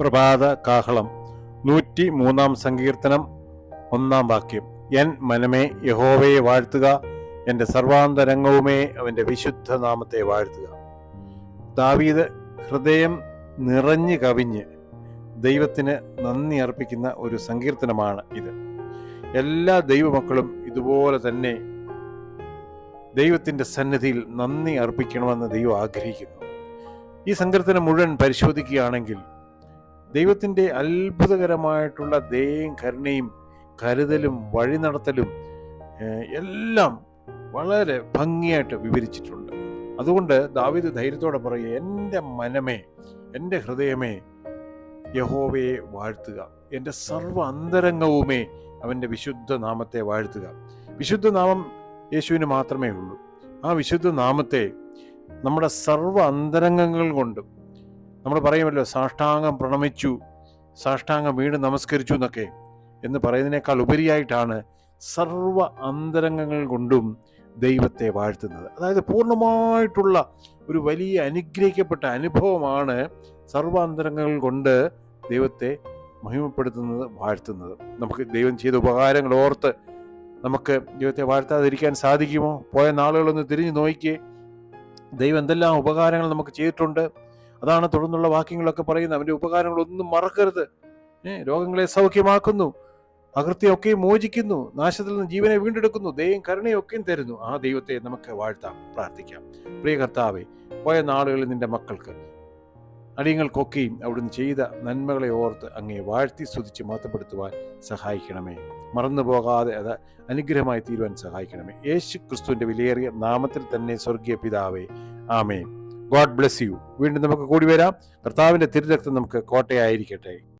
പ്രഭാത കാഹളം നൂറ്റി മൂന്നാം സങ്കീർത്തനം ഒന്നാം വാക്യം. എൻ മനമേ യഹോവയെ വാഴ്ത്തുക എന്റെ സർവാന്തരംഗവുമേ അവന്റെ വിശുദ്ധ നാമത്തെ വാഴ്ത്തുക. ദാവീദ് ഹൃദയം നിറഞ്ഞു കവിഞ്ഞ് ദൈവത്തിന് നന്ദി അർപ്പിക്കുന്ന ഒരു സങ്കീർത്തനമാണ് ഇത്. എല്ലാ ദൈവമക്കളും ഇതുപോലെ തന്നെ ദൈവത്തിന്റെ സന്നിധിയിൽ നന്ദി അർപ്പിക്കണമെന്ന് ദൈവം ആഗ്രഹിക്കുന്നു. ഈ സങ്കീർത്തനം മുഴുവൻ പരിശോധിക്കുകയാണെങ്കിൽ ദൈവത്തിന്റെ അത്ഭുതകരമായിട്ടുള്ള ദയയും കരുണയും കരുതലും വഴി നടത്തലും എല്ലാം വളരെ ഭംഗിയായിട്ട് വിവരിച്ചിട്ടുണ്ട്. അതുകൊണ്ട് ദാവിദ് ധൈര്യത്തോടെ പറയുക എന്റെ മനമേ എന്റെ ഹൃദയമേ യഹോവയെ വാഴ്ത്തുക. എന്റെ സർവ അന്തരംഗവുമേ അവന്റെ വിശുദ്ധ നാമത്തെ വാഴ്ത്തുക. വിശുദ്ധ നാമം യേശുവിന് മാത്രമേ ഉള്ളൂ. ആ വിശുദ്ധ നാമത്തെ നമ്മുടെ സർവ അന്തരംഗങ്ങൾ കൊണ്ടും നമ്മൾ പറയുമല്ലോ സാഷ്ടാംഗം പ്രണമിച്ചു സാഷ്ടാംഗം വീണ്ടും നമസ്കരിച്ചു എന്നൊക്കെ എന്ന് പറയുന്നതിനേക്കാൾ ഉപരിയായിട്ടാണ് സർവ അന്തരംഗങ്ങൾ കൊണ്ടും ദൈവത്തെ വാഴ്ത്തുന്നത്. അതായത് പൂർണമായിട്ടുള്ള ഒരു വലിയ അനുഗ്രഹിക്കപ്പെട്ട അനുഭവമാണ് സർവ അന്തരംഗങ്ങൾ കൊണ്ട് ദൈവത്തെ മഹിമപ്പെടുത്തുന്നത് വാഴ്ത്തുന്നത്. നമുക്ക് ദൈവം ചെയ്ത ഉപകാരങ്ങൾ ഓർത്ത് നമുക്ക് ദൈവത്തെ വാഴ്ത്താതിരിക്കാൻ സാധിക്കുമോ? പോയ നാളുകളൊന്ന് തിരിഞ്ഞു നോക്കിയേ. ദൈവം എന്തെല്ലാം ഉപകാരങ്ങൾ നമുക്ക് ചെയ്തിട്ടുണ്ട്? അതാണ് തുടർന്നുള്ള വാക്യങ്ങളൊക്കെ പറയുന്നത്. അവന്റെ ഉപകാരങ്ങളൊന്നും മറക്കരുത്. രോഗങ്ങളെ സൗഖ്യമാക്കുന്നു. അകൃത്യമൊക്കെ മോചിക്കുന്നു. നാശത്തിൽ നിന്ന് ജീവനെ വീണ്ടെടുക്കുന്നു. ദൈവം കരുണയൊക്കെയും തരുന്നു. ആ ദൈവത്തെ നമുക്ക് വാഴ്ത്താം പ്രാർത്ഥിക്കാം. പ്രിയ കർത്താവെ പോയ നാളുകളിൽ നിന്റെ മക്കൾക്ക് അടിയങ്ങൾക്കൊക്കെയും അവിടുന്ന് ചെയ്ത നന്മകളെ ഓർത്ത് അങ്ങേ വാഴ്ത്തി സ്തുതിച്ച് മഹത്വപ്പെടുത്തുവാൻ സഹായിക്കണമേ. മറന്നു പോകാതെ അത് അനുഗ്രഹമായി തീരുവാൻ സഹായിക്കണമേ. യേശു ക്രിസ്തുവിന്റെ വിലയേറിയ നാമത്തിൽ തന്നെ സ്വർഗീയ പിതാവേ ആമേ ഗോഡ് ബ്ലെസ് യു. വീണ്ടും നമുക്ക് കൂടി വരാം. കർത്താവിന്റെ തിരുരക്തം നമുക്ക് കോട്ടയായിരിക്കട്ടെ.